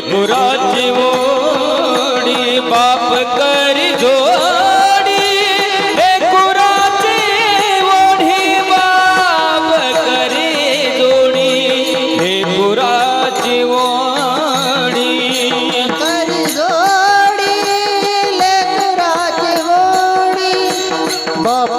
विपुराची OD बाप करी जो विपुराची ओढी करी जोडी. विपुराची ओढी. करी जोडी लेकुराची बाप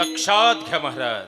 लक्षात घ्या महाराज.